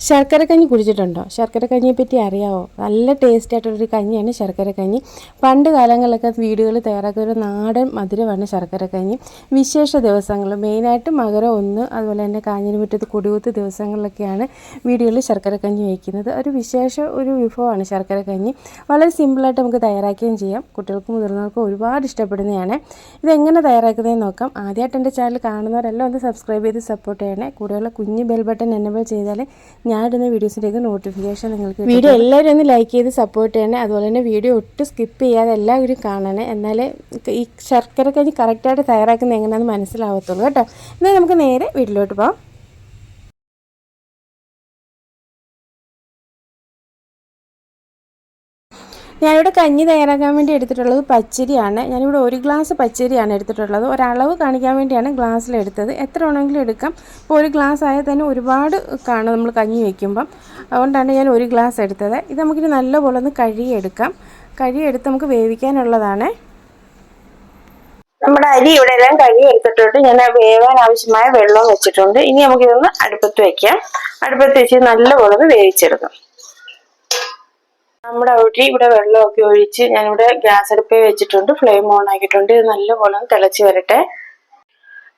ശർക്കര കഞ്ഞി കുടിച്ചിട്ടുണ്ടോ? ശർക്കര കഞ്ഞിയെ പറ്റി അറിയാവോ? നല്ല ടേസ്റ്റ് ആയിട്ടുള്ളൊരു കഞ്ഞിയാണ് ശർക്കര കഞ്ഞി. പണ്ട് കാലങ്ങളിലൊക്കെ വീടുകൾ തയ്യാറാക്കുന്ന ഒരു നാടൻ മധുരമാണ് ശർക്കര കഞ്ഞി. വിശേഷ ദിവസങ്ങൾ മെയിനായിട്ട് മകരം ഒന്ന് അതുപോലെ തന്നെ കാഞ്ഞിരമുറ്റത്ത് കൊടികുത്ത് ദിവസങ്ങളിലൊക്കെയാണ് വീടുകളിൽ ശർക്കര കഞ്ഞി വയ്ക്കുന്നത്. ഒരു വിശേഷ ഒരു വിഭവമാണ് ശർക്കര കഞ്ഞി. വളരെ സിമ്പിളായിട്ട് നമുക്ക് തയ്യാറാക്കുകയും ചെയ്യാം. കുട്ടികൾക്കും മുതിർന്നവർക്കും ഒരുപാട് ഇഷ്ടപ്പെടുന്നതാണ്. ഇതെങ്ങനെ തയ്യാറാക്കുന്നതെന്ന് നോക്കാം. ആദ്യമായിട്ട് എന്റെ ചാനൽ കാണുന്നവരെല്ലാം ഒന്ന് സബ്സ്ക്രൈബ് ചെയ്ത് സപ്പോർട്ട് ചെയ്യണേ. കൂടെയുള്ള കുഞ്ഞ് ബെൽ ബട്ടൺ ചെയ്താൽ ഞാൻ ഇടുന്ന വീഡിയോസിന്റെയൊക്കെ നോട്ടിഫിക്കേഷൻ നിങ്ങൾക്ക് വീഡിയോ എല്ലാവരും ഒന്ന് ലൈക്ക് ചെയ്ത് സപ്പോർട്ട് ചെയ്യണേ. അതുപോലെ തന്നെ വീഡിയോ ഒട്ടും സ്കിപ്പ് ചെയ്യാതെ എല്ലാവരും കാണണേ. എന്നാലേ ഈ ശർക്കര കഴിഞ്ഞ് കറക്റ്റായിട്ട് തയ്യാറാക്കുന്നത് എങ്ങനെയാണെന്ന് മനസ്സിലാവത്തുള്ളൂ കേട്ടോ. എന്നാൽ നമുക്ക് നേരെ വീട്ടിലോട്ട് പോകാം ഞാനിവിടെ കഞ്ഞി തയ്യാറാക്കാൻ വേണ്ടി എടുത്തിട്ടുള്ളത് പച്ചരിയാണ്. ഞാനിവിടെ ഒരു ഗ്ലാസ് പച്ചരിയാണ് എടുത്തിട്ടുള്ളത്. ഒരളവ് കാണിക്കാൻ വേണ്ടിയാണ് ഗ്ലാസ്സിലെടുത്തത് എത്ര വേണമെങ്കിലും എടുക്കാം. ഇപ്പോൾ ഒരു ഗ്ലാസ് ആയാൽ തന്നെ ഒരുപാട് കാണും നമ്മൾ കഞ്ഞി വയ്ക്കുമ്പം അതുകൊണ്ടാണ് ഞാൻ ഒരു ഗ്ലാസ് എടുത്തത്. ഇത് നമുക്കിനി നല്ലപോലെ ഒന്ന് കഴുകിയെടുക്കാം. കഴുകിയെടുത്ത് നമുക്ക് വേവിക്കാനുള്ളതാണ്. നമ്മുടെ അരി ഇവിടെ എല്ലാം കഴുകി എടുത്തിട്ടുണ്ട് ഞാൻ വേവാൻ ആവശ്യമായ വെള്ളവും വെച്ചിട്ടുണ്ട്. ഇനി നമുക്കിതൊന്ന് അടുപ്പത്ത് വെക്കാം. അടുപ്പത്ത് വെച്ച് നല്ലപോലെ ഒന്ന് വേവിച്ചെടുക്കാം. നമ്മുടെ അരി ഇവിടെ വെള്ളമൊക്കെ ഒഴിച്ച് ഞാനിവിടെ ഗ്യാസ് അടുപ്പേ വെച്ചിട്ടുണ്ട് ഫ്ലെയിം ഓൺ ആക്കിയിട്ടുണ്ട്. ഇത് നല്ലപോലെ തിളച്ച് വരട്ടെ.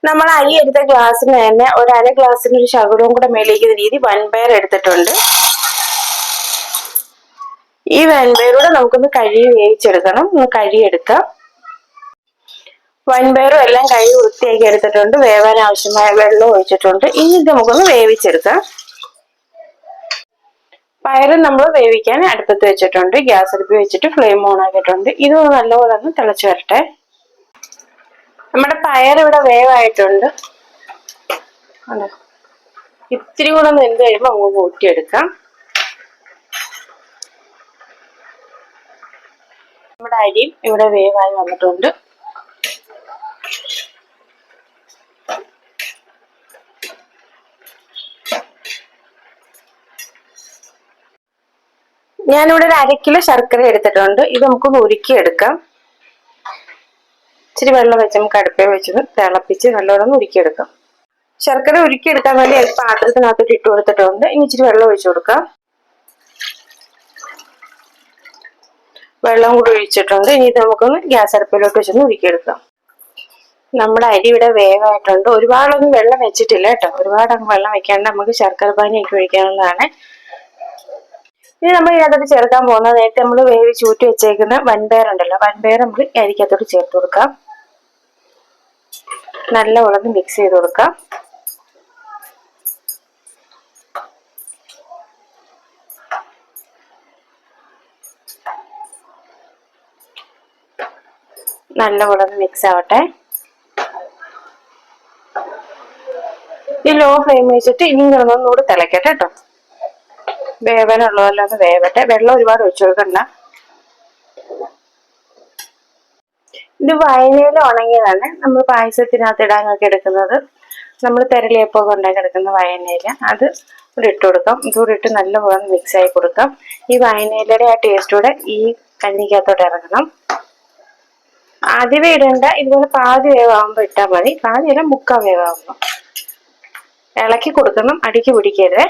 നമ്മൾ അരി എടുത്ത ഗ്ലാസ്സിന് തന്നെ ഒരു അര ഗ്ലാസ്സിന് ഒരു ശകലവും കൂടെ മേലേക്കുന്ന രീതി വൻപയർ എടുത്തിട്ടുണ്ട്. ഈ വൻപയറൂടെ നമുക്കൊന്ന് കഴുകി വേവിച്ചെടുക്കണം. ഒന്ന് കഴുകിയെടുക്കാം. വൻപയറും എല്ലാം കഴുകി വൃത്തിയാക്കി എടുത്തിട്ടുണ്ട്. വേവാൻ ആവശ്യമായ വെള്ളം ഒഴിച്ചിട്ടുണ്ട്. ഇനി ഇത് നമുക്കൊന്ന് വേവിച്ചെടുക്കാം. പയറും നമ്മൾ വേവിക്കാൻ അടുപ്പത്ത് വെച്ചിട്ടുണ്ട് ഗ്യാസ് അടുപ്പ് വെച്ചിട്ട് ഫ്ലെയിം ഓൺ ആക്കിയിട്ടുണ്ട്. ഇത് നല്ലപോലെ ഒന്ന് തിളച്ചു വരട്ടെ. നമ്മുടെ പയർ ഇവിടെ വേവായിട്ടുണ്ട്? ഇത്തിരി കൂടെ ഒന്ന് എന്ത് കഴിയുമ്പോൾ നമുക്ക് കൂട്ടിയെടുക്കാം നമ്മുടെ അരിയും ഇവിടെ വേവായി വന്നിട്ടുണ്ട്. ഞാനിവിടെ ഒരു അര കിലോ ശർക്കര എടുത്തിട്ടുണ്ട്. ഇത് നമുക്കൊന്ന് ഉരുക്കിയെടുക്കാം. ഇച്ചിരി വെള്ളം വെച്ച് നമുക്ക് അടുപ്പേ വെച്ചത് തിളപ്പിച്ച് നല്ലോണം ഉരുക്കിയെടുക്കാം. ശർക്കര ഉരുക്കിയെടുക്കാൻ വേണ്ടി പാത്രത്തിനകത്തോട്ട് ഇട്ട് കൊടുത്തിട്ടുണ്ട്. ഇനി ഇച്ചിരി വെള്ളം ഒഴിച്ചു കൊടുക്കാം. വെള്ളം കൂടി ഒഴിച്ചിട്ടുണ്ട്. ഇനി ഇത് നമുക്കൊന്ന് ഗ്യാസ് അടുപ്പിലോട്ട് വെച്ചൊന്ന് ഉരുക്കിയെടുക്കാം. നമ്മുടെ അരി ഇവിടെ വേവായിട്ടുണ്ട്. ഒരുപാടൊന്നും വെള്ളം വെച്ചിട്ടില്ല കേട്ടോ. ഒരുപാട് വെള്ളം വെക്കാണ്ട് നമുക്ക് ശർക്കര പാനി പാനിയൊക്കെ ഒഴിക്കാവുന്നതാണ്. ഇനി നമ്മൾ ഇതിനകത്ത് ചേർക്കാൻ പോകുന്നത് നേരത്തെ നമ്മൾ വേവി ഊറ്റി വെച്ചേക്കുന്ന വൻപയർ ഉണ്ടല്ലോ. വൻപയർ നമ്മൾ അരിക്കകത്തോട്ട് ചേർത്ത് കൊടുക്കാം. നല്ല ഉളന്ന് മിക്സ് ചെയ്ത് കൊടുക്കാം. നല്ല ഉളന്ന് മിക്സ് ആവട്ടെ. ഈ ലോ ഫ്ലെയിം വെച്ചിട്ട് ഇനി കിടന്നൊന്നുകൂടി തിളക്കട്ടെ കേട്ടോ. വേവാനുള്ളതെല്ലാം ഒന്ന് വേവട്ടെ. വെള്ളം ഒരുപാട് ഒഴിച്ചു കൊടുക്കണ്ട. ഇത് വയനയിൽ ഉണങ്ങിയതാണ്. നമ്മൾ പായസത്തിനകത്ത് ഇടാനൊക്കെ എടുക്കുന്നത്. നമ്മൾ തെരളിയപ്പൊക്കെ ഉണ്ടാക്കി എടുക്കുന്ന വയനയില അത് ഇവിടെ ഇട്ട് കൊടുക്കാം. ഇതുകൂടെ ഇട്ട് നല്ലപോലെ മിക്സ് ആയി കൊടുക്കാം. ഈ വയനയിലയുടെ ആ ടേസ്റ്റോടെ ഈ കഞ്ഞിക്കകത്തോട്ട് ഇറങ്ങണം. ആദ്യമേ ഇടണ്ട. ഇതുപോലെ പാതി വേവാകുമ്പോൾ ഇട്ടാൽ മതി. പാതിയല്ല മുക്കാൽ വേവാകുമ്പോൾ. ഇളക്കി കൊടുക്കണം. അടിക്ക് പിടിക്കരുതേ.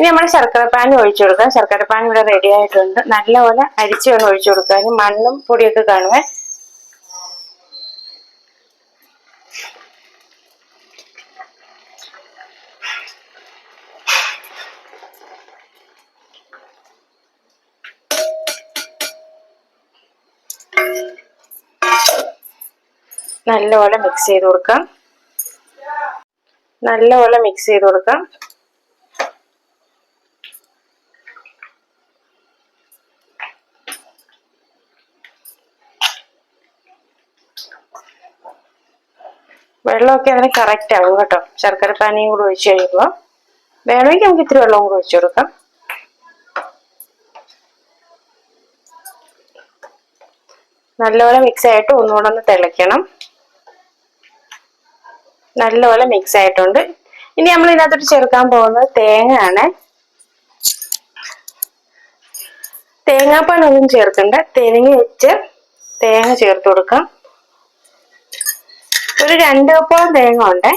ഇനി നമ്മൾ ശർക്കര പാൻ ഒഴിച്ചു കൊടുക്കാം. ശർക്കര പാൻ ഇവിടെ റെഡി ആയിട്ടുണ്ട്. നല്ലപോലെ അരിച്ച് വേണം ഒഴിച്ചു കൊടുക്കാൻ. മണ്ണും പൊടിയൊക്കെ കാണുവേ. നല്ലപോലെ മിക്സ് ചെയ്ത് കൊടുക്കാം. നല്ലപോലെ മിക്സ് ചെയ്ത് കൊടുക്കാം. വെള്ളമൊക്കെ അതിന് കറക്റ്റ് ആവും കേട്ടോ. ശർക്കര പാനിയും കൂടെ ഒഴിച്ച് കഴിയുമ്പോൾ വേണമെങ്കിൽ നമുക്ക് ഇത്തിരി വെള്ളവും കൂടെ ഒഴിച്ചു കൊടുക്കാം. നല്ലപോലെ മിക്സ് ആയിട്ട് ഒന്നുകൂടെ ഒന്ന് തിളയ്ക്കണം. നല്ലപോലെ മിക്സ് ആയിട്ടുണ്ട്. ഇനി നമ്മൾ ഇതിനകത്തോട്ട് ചേർക്കാൻ പോകുന്നത് തേങ്ങ ആണ് തേങ്ങാപ്പാലൊന്നും ചേർക്കണ്ട. തേങ്ങ വെച്ച് തേങ്ങ ചേർത്ത് കൊടുക്കാം. ഒരു രണ്ട് കപ്പോളം തേങ്ങ ഉണ്ടേ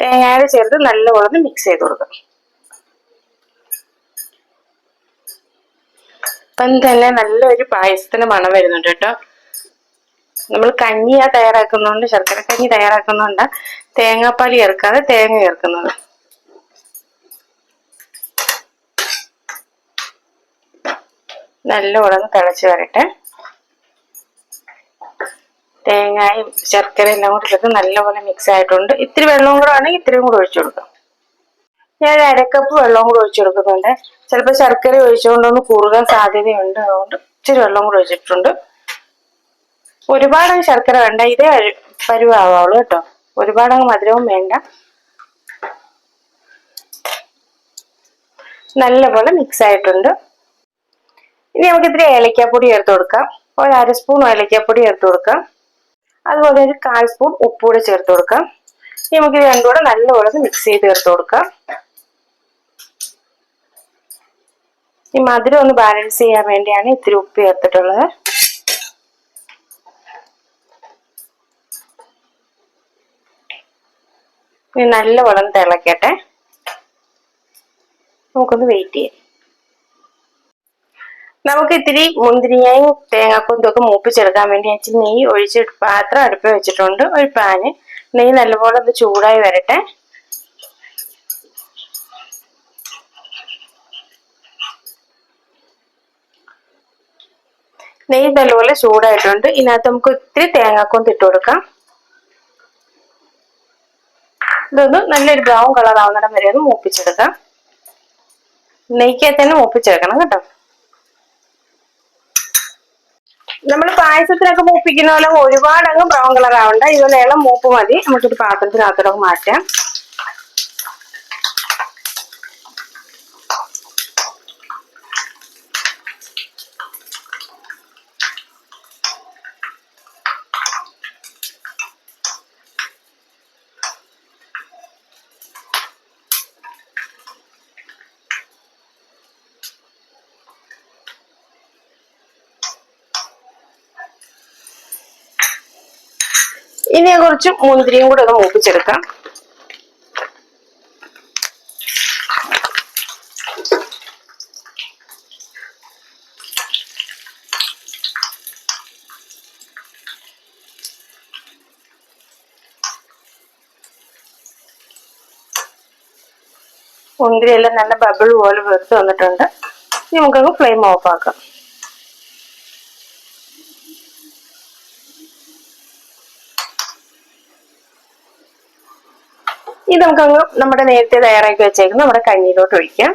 തേങ്ങയുടെ ചേർത്ത് നല്ലപോലെ മിക്സ് ചെയ്ത് കൊടുക്കും. ഇപ്പം തന്നെ നല്ലൊരു പായസത്തിന് മണം വരുന്നുണ്ട് കേട്ടോ. നമ്മൾ കഞ്ഞിയാ തയ്യാറാക്കുന്നുണ്ട് ശർക്കര കഞ്ഞി തയ്യാറാക്കുന്നുണ്ട് തേങ്ങാപ്പാൽ ചേർക്കാതെ തേങ്ങ ചേർക്കുന്നത്. നല്ല ഉടന്ന് തിളച്ച് വരട്ടെ. തേങ്ങയും ശർക്കര എല്ലാം കൂടി ചേർത്ത് നല്ലപോലെ മിക്സ് ആയിട്ടുണ്ട്. ഇത്തിരി വെള്ളവും കൂടെ വേണമെങ്കിൽ ഇത്തിരിയും കൂടെ ഒഴിച്ചു കൊടുക്കാം. ഞാൻ അരക്കപ്പ് വെള്ളവും കൂടെ ഒഴിച്ചു കൊടുക്കുന്നുണ്ട്. ചിലപ്പോൾ ശർക്കര ഒഴിച്ചുകൊണ്ടൊന്ന് കുറുകാൻ സാധ്യതയുണ്ട്. അതുകൊണ്ട് ഇച്ചിരി വെള്ളം കൂടെ ഒഴിച്ചിട്ടുണ്ട്. ഒരുപാട് ശർക്കര വേണ്ട. ഇതേ പരുവാവുള്ളൂ കേട്ടോ. ഒരുപാട് മധുരവും വേണ്ട. നല്ലപോലെ മിക്സ് ആയിട്ടുണ്ട്. ഇനി നമുക്ക് ഇത്തിരി ഏലക്കാപ്പൊടി ചേർത്ത് കൊടുക്കാം. ഒരു അര സ്പൂൺ ഏലക്കാപ്പൊടി ചേർത്ത് കൊടുക്കാം. അതുപോലെ ഒരു കാൽ സ്പൂൺ ഉപ്പ് കൂടെ ചേർത്ത് കൊടുക്കാം. ഇനി നമുക്ക് ഇത് രണ്ടും കൂടെ നല്ലപോലെ മിക്സ് ചെയ്ത് ചേർത്ത് കൊടുക്കാം. ഈ മധുരം ഒന്ന് ബാലൻസ് ചെയ്യാൻ വേണ്ടിയാണ് ഇത്തിരി ഉപ്പ് ചേർത്തിട്ടുള്ളത്. ഇനി നല്ലവണ്ണം തിളക്കട്ടെ. നമുക്കൊന്ന് വെയിറ്റ് ചെയ്യാം. നമുക്ക് ഇത്തിരി മുന്തിരിങ്ങയും തേങ്ങാക്കൊന്തും ഒക്കെ മൂപ്പിച്ചെടുക്കാൻ വേണ്ടി ഞാൻ നെയ്യ് ഒഴിച്ച് പാത്രം അടുപ്പ് വെച്ചിട്ടുണ്ട് ഒരു പാന് നെയ്യ് നല്ലപോലെ ഒന്ന് ചൂടായി വരട്ടെ. നെയ്യ് നല്ലപോലെ ചൂടായിട്ടുണ്ട്. ഇതിനകത്ത് നമുക്ക് ഒത്തിരി തേങ്ങാക്കൊന്ത് ഇട്ട് കൊടുക്കാം. ഇതൊന്ന് നല്ലൊരു ബ്രൗൺ കളർ ആവുന്നിടം വരെ ഒന്ന് മൂപ്പിച്ചെടുക്കാം. നെയ്ക്കകത്ത് തന്നെ മൂപ്പിച്ചെടുക്കണം കേട്ടോ. നമ്മൾ പായസത്തിനൊക്കെ മൂപ്പിക്കുന്ന പോലെ ഒരുപാട് അങ്ങ് ബ്രൗൺ കളർ ആവണ്ട. ഇതുപോലെ ഇളം മൂപ്പ് മതി. നമുക്കൊരു പാത്രത്തിനകത്തോടെ മാറ്റാം. ഇനി കുറച്ച് മുന്തിരിയും കൂടെ ഒന്ന് മൂപ്പിച്ചെടുക്കാം. മുന്തിരിയെല്ലാം നല്ല ബബിൾ പോലെ വെറുത്ത് വന്നിട്ടുണ്ട്. നമുക്കങ്ങ് ഫ്ലെയിം ഓഫ് ആക്കാം. ഇത് നമുക്കങ്ങ് നമ്മുടെ നേരത്തെ തയ്യാറാക്കി വെച്ചേക്കുന്ന നമ്മുടെ കഞ്ഞിയിലോട്ട് ഒഴിക്കാം.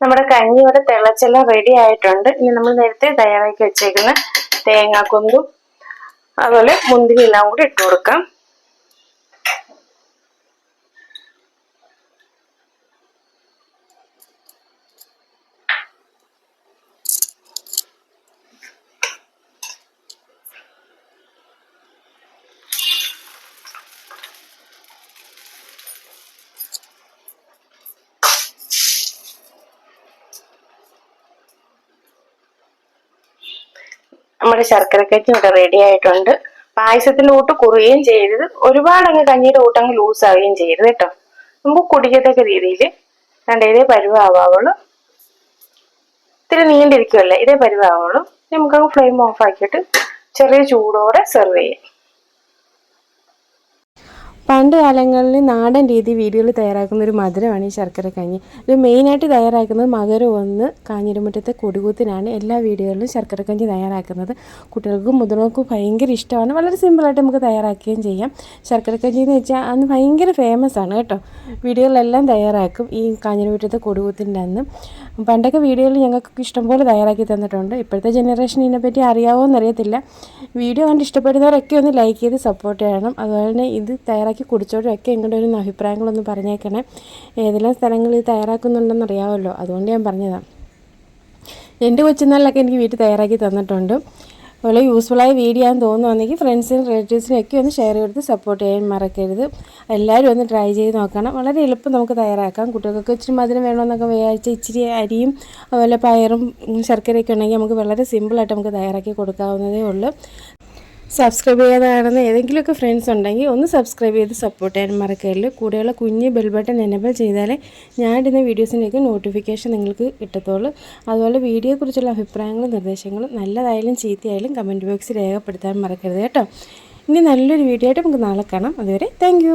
നമ്മുടെ കഞ്ഞിയുടെ തിളച്ചെല്ലാം റെഡി ആയിട്ടുണ്ട്. ഇനി നമ്മൾ നേരത്തെ തയ്യാറാക്കി വെച്ചേക്കുന്ന തേങ്ങാക്കൊന്തും അതുപോലെ മുന്തിരി എല്ലാം കൂടി ഇട്ട് കൊടുക്കാം നമ്മുടെ ശർക്കരക്കറ്റി ഇവിടെ റെഡി ആയിട്ടുണ്ട്. പായസത്തിന്റെ കൂട്ട് കുറുകയും ചെയ്തത് ഒരുപാട് അങ്ങ് കഞ്ഞിയുടെ ഊട്ട് അങ്ങ് ലൂസ് ആവുകയും ചെയ്യരുത് കേട്ടോ. നമുക്ക് കുടിക്കത്തക്ക രീതിയിൽ കണ്ട ഇതേ പരുവാവുള്ളൂ ഇത്തിരി നീണ്ടിരിക്കുമല്ലേ ഇതേ പരുവാവുള്ളൂ. നമുക്കങ്ങ് ഫ്ലെയിം ഓഫ് ആക്കിയിട്ട് ചെറിയ ചൂടോടെ സെർവ് ചെയ്യാം. പണ്ട് കാലങ്ങളിൽ നാടൻ രീതി വീടുകളിൽ തയ്യാറാക്കുന്ന ഒരു മധുരമാണ് ഈ ശർക്കര കഞ്ഞി. ഇത് മെയിനായിട്ട് തയ്യാറാക്കുന്നത് മകരം ഒന്ന് കാഞ്ഞിരമുറ്റത്തെ കൊടികൂത്തിനാണ് എല്ലാ വീടുകളിലും ശർക്കര കഞ്ഞി തയ്യാറാക്കുന്നത്. കുട്ടികൾക്കും മുതിർന്നവർക്കും ഭയങ്കര ഇഷ്ടമാണ്. വളരെ സിമ്പിളായിട്ട് നമുക്ക് തയ്യാറാക്കുകയും ചെയ്യാം. ശർക്കര കഞ്ഞി എന്ന് വെച്ചാൽ അന്ന് ഭയങ്കര ഫേമസ് ആണ് കേട്ടോ. വീടുകളിലെല്ലാം തയ്യാറാക്കും ഈ കാഞ്ഞിരമുറ്റത്തെ കൊടികൂത്തിന്റെ അന്ന്. പണ്ടൊക്കെ വീഡിയോയിൽ ഞങ്ങൾക്ക് ഇഷ്ടംപോലെ തയ്യാറാക്കി തന്നിട്ടുണ്ട്. ഇപ്പോഴത്തെ ജനറേഷൻ ഇതിനെപ്പറ്റി അറിയാവോ എന്നറിയത്തില്ല. വീഡിയോ കണ്ട് ഇഷ്ടപ്പെടുന്നവരൊക്കെ ഒന്ന് ലൈക്ക് ചെയ്ത് സപ്പോർട്ട് ചെയ്യണം. അതുപോലെ തന്നെ ഇത് തയ്യാറാക്കി കുടിച്ചവരൊക്കെ എങ്ങോട്ട് ഒരു അഭിപ്രായങ്ങളൊന്ന് പറഞ്ഞേക്കണേ. ഏതെല്ലാം സ്ഥലങ്ങളിൽ തയ്യാറാക്കുന്നുണ്ടെന്ന് അറിയാമല്ലോ അതുകൊണ്ട് ഞാൻ പറഞ്ഞതാണ് എന്റെ കൊച്ചുനാളിലൊക്കെ എനിക്ക് വീട്ടിൽ തയ്യാറാക്കി തന്നിട്ടുണ്ട്. വളരെ യൂസ്ഫുള്ളായ വീഡിയോ ആണെന്ന് തോന്നുവാണെങ്കിൽ ഫ്രണ്ട്സിനും റിലേറ്റീവ്സിനും ഒക്കെ ഒന്ന് ഷെയർ ചെയ്ത് സപ്പോർട്ട് ചെയ്യാൻ മറക്കരുത്. എല്ലാവരും ഒന്ന് ട്രൈ ചെയ്ത് നോക്കണം. വളരെ എളുപ്പം നമുക്ക് തയ്യാറാക്കാം. കുട്ടികൾക്കൊക്കെ ഇച്ചിരി മധുരം വേണമെന്നൊക്കെ വിചാരിച്ച് ഇച്ചിരി അരിയും അതുപോലെ പയറും ശർക്കരയൊക്കെ ഉണ്ടെങ്കിൽ നമുക്ക് വളരെ സിമ്പിളായിട്ട് നമുക്ക് തയ്യാറാക്കി കൊടുക്കാവുന്നതേ ഉള്ളൂ. സബ്സ്ക്രൈബ് ചെയ്യാതെ കാണുന്ന ഏതെങ്കിലുമൊക്കെ ഫ്രണ്ട്സ് ഉണ്ടെങ്കിൽ ഒന്ന് സബ്സ്ക്രൈബ് ചെയ്ത് സപ്പോർട്ട് ചെയ്യാൻ മറക്കരുത്. കൂടെയുള്ള കുഞ്ഞ് ബെൽ ബട്ടൺ എനബിൾ ചെയ്താലേ ഞാൻ ഇടുന്ന വീഡിയോസിന്റെയൊക്കെ നോട്ടിഫിക്കേഷൻ നിങ്ങൾക്ക് കിട്ടത്തുള്ളൂ. അതുപോലെ വീഡിയോയെക്കുറിച്ചുള്ള അഭിപ്രായങ്ങളും നിർദ്ദേശങ്ങളും നല്ലതായാലും ചീത്തയായാലും കമന്റ് ബോക്സിൽ രേഖപ്പെടുത്താൻ മറക്കരുത് കേട്ടോ. ഇനി നല്ലൊരു വീഡിയോ ആയിട്ട് നമുക്ക് നാളെ കാണാം. അതുവരെ താങ്ക്